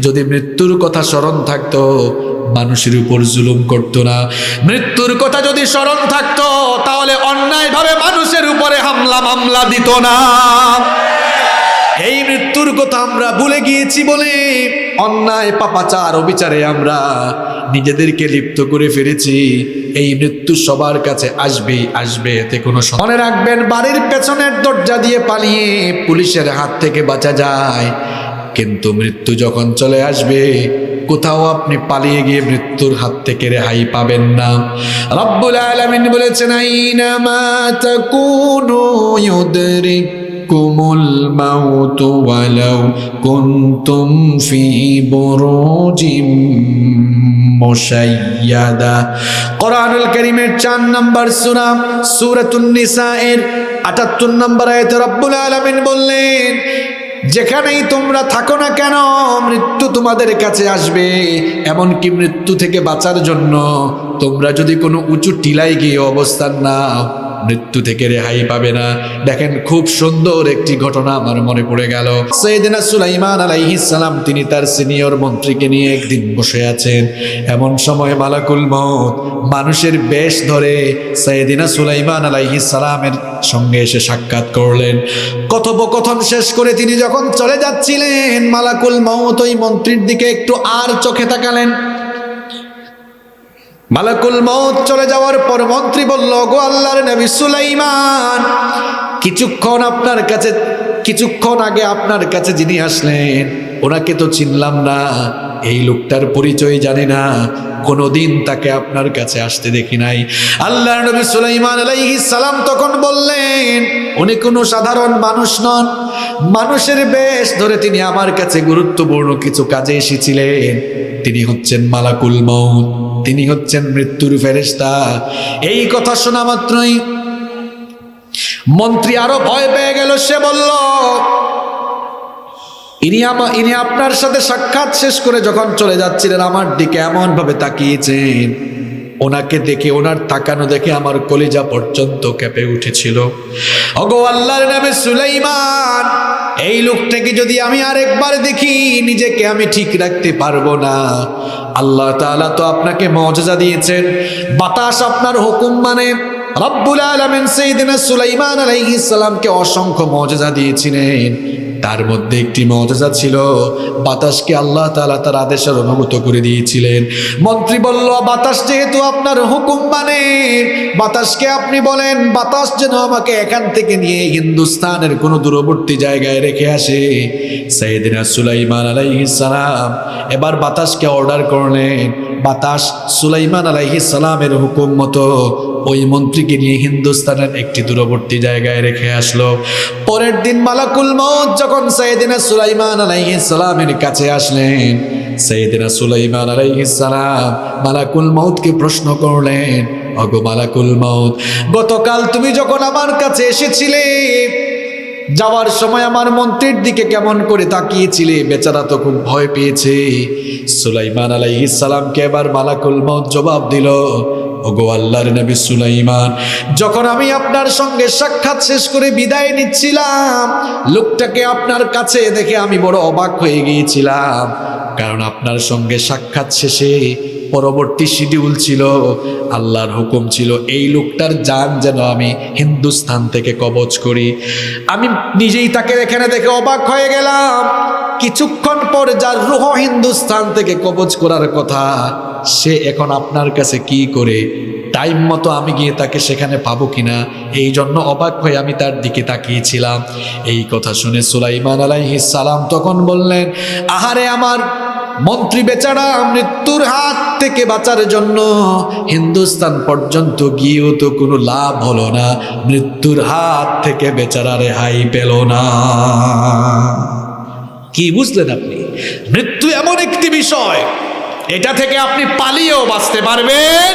যদি মৃত্যুর কথা স্মরণ থাকতো, মানুষের উপর জুলুম করতো না। মৃত্যুর কথা যদি স্মরণ থাকতো, তাহলে অন্যায়ভাবে মানুষের উপরে হামলা মামলা দিত না। এই মৃত্যুর কথা আমরা ভুলে গিয়েছি বলে অন্যায়, পাপাচার, অবিচারে আমরা নিজেদেরকে লিপ্ত করে ফেলেছি। এই মৃত্যু সবার কাছে আসবে আসবে, এতে কোনো মনে রাখবেন, বাড়ির পেছনের দরজা দিয়ে পালিয়ে পুলিশের হাত থেকে বাঁচা যায়। কিন্তু মৃত্যু যখন চলে আসবে, কোথাও আপনি পালিয়ে গিয়ে মৃত্যুর হাত থেকে রেহাই পাবেন না। রব্বুল আলামিন বলেছেন আইনামা তাকুনু ইউদরিক কুমুল মাউত ওয়ালাউ কুনতুম ফি বুরুজিম মুশাইয়াদা। কোরআনুল কারীমের 4 নম্বর সূরা, সূরাতুন নিসা এর 78 নম্বর আয়াতে রব্বুল আলামিন বললেন যেখানেই তোমরা থাকো না কেন, মৃত্যু তোমাদের কাছে আসবে। এমনকি মৃত্যু থেকে বাঁচার জন্য তোমরা যদি কোনো উঁচু টিলায় গিয়ে অবস্থান নাও। মৃত্যু থেকে রেহাই পাবে না। দেখেন, খুব সুন্দর একটি ঘটনা আমার মনে পড়ে গেল। সৈয়দিনা সুলাইমান সালাম, তিনি তার সিনিয়র মন্ত্রীকে নিয়ে একদিন বসে আছেন। এমন সময় মালাকুল মউত মানুষের বেশ ধরে সৈয়দিনা সুলাইমান সালামের সঙ্গে এসে সাক্ষাৎ করলেন। কথোপকথন শেষ করে তিনি যখন চলে যাচ্ছিলেন, মালাকুল মউত ওই মন্ত্রীর দিকে একটু আর চোখে তাকালেন। মালাকুল মৌত চলে যাওয়ার পর মন্ত্রী বলল গো আল্লাহর নবী সুলাইমান, কিছুক্ষণ আপনার কাছে, কিছুক্ষণ আগে আপনার কাছে যিনি আসলেন, ওনাকে তো চিনলাম না। এই লোকটার পরিচয় জানি না। কোনোদিন তাকে আপনার কাছে আসতে দেখি নাই। আল্লাহ নবী সুলাইমান আলাইহিস সালাম তখন বললেন, উনি কোনো সাধারণ মানুষ নন। মানুষের বেশ ধরে তিনি আমার কাছে গুরুত্বপূর্ণ কিছু কাজে এসেছিলেন। তিনি হচ্ছেন মালাকুল মৌত তিনি হচ্ছেন মৃত্যুর ফেরেশতা। এই কথা শোনা মাত্রই মন্ত্রী আরও ভয় পেয়ে গেল, সে বলল, ইনি ইনি আপনার সাথে সাক্ষাৎ শেষ করে যখন চলে যাচ্ছিলেন, আমার দিকে এমন ভাবে তাকিয়েছেন। ওনাকে দেখে, ওনার তাকানো দেখে আমার কলিজা পর্যন্ত কেঁপে উঠেছিল। অগো আল্লাহর নামে সুলাইমান এই লোকটাকে যদি আমি আরেকবার দেখি, নিজেকে আমি ঠিক রাখতে পারব না। আল্লাহ তালা তো আপনাকে মজা দিয়েছেন। বাতাস আপনার হুকুম মানে রব্বুল সেই দিন সুলাইমান আলাইহিস সালামকে অসংখ্য মজা দিয়েছিলেন। তার মধ্যে একটি মর্যাদা ছিল। বাতাসকে আল্লাহ তাআলা তার আদেশের অনুভূত করে দিয়েছিলেন। মন্ত্রী বলল, বাতাস যেহেতু আপনার হুকুম মানে বাতাসকে আপনি বলেন, বাতাস যেন আমাকে এখান থেকে নিয়ে হিন্দুস্তানের কোনো দূরবর্তী জায়গায় রেখে আসে। সাইয়েদিনা সুলাইমান সালাম এবার বাতাসকে অর্ডার করলেন। বাতাস সুলাইমান আলাইহিস সালামের হুকুম মতো ওই মন্ত্রীকে নিয়ে হিন্দুস্তানের একটি দূরবর্তী জায়গায় রেখে আসলো। পরের দিন মালাকুল মৌত যখন সৈয়দিনা সুলাইমান আলাইহিস সালামের কাছে আসলেন, সৈয়দিনা সুলাইমান আলাইহিস সালাম মালাকুল মৌতকে প্রশ্ন করলেন, অগো মালাকুল মৌত গতকাল তুমি যখন আমার কাছে এসেছিলে, যাওয়ার সময় আমার মন্ত্রীর দিকে কেমন করে তাকিয়েছিলে? বেচারা তো খুব ভয় পেয়েছে। সুলাইমান আলাইহিস সালামকে এবার মালাকুল মৌত জবাব দিল ওগো আল্লাহর নবী সুলাইমান, যখন আমি আপনার সঙ্গে সাক্ষাৎ শেষ করে বিদায় নিচ্ছিলাম, লোকটাকে আপনার কাছে দেখে আমি বড় অবাক হয়ে গিয়েছিলাম। কারণ আপনার সঙ্গে সাক্ষাৎ শেষে পরবর্তী শিডিউল ছিল, আল্লাহর হুকুম ছিল, এই লোকটার যান যেন আমি হিন্দুস্তান থেকে কবচ করি। আমি নিজেই তাকে এখানে দেখে অবাক হয়ে গেলাম। কিছুক্ষণ পর যার রুহ হিন্দুস্তান থেকে কবচ করার কথা সে এখন আপনার কাছে কি করে? টাইম মতো আমি গিয়ে তাকে সেখানে পাবো কিনা? এই জন্য অবাক হয়ে আমি তার দিকে তাকিয়েছিলাম। এই কথা শুনে সুলাইমান আলাইহিস সালাম তখন বললেন, আহারে আমার মন্ত্রী বেচারা, মৃত্যুর হাত থেকে বাঁচার জন্য হিন্দুস্তান পর্যন্ত গিয়েও তো কোনো লাভ হলো না। মৃত্যুর হাত থেকে বেচারা রেহাই পেল না। কি বুঝলেন আপনি? মৃত্যু এমন একটি বিষয় এটা থেকে আপনি পালিয়েও বাঁচতে পারবেন।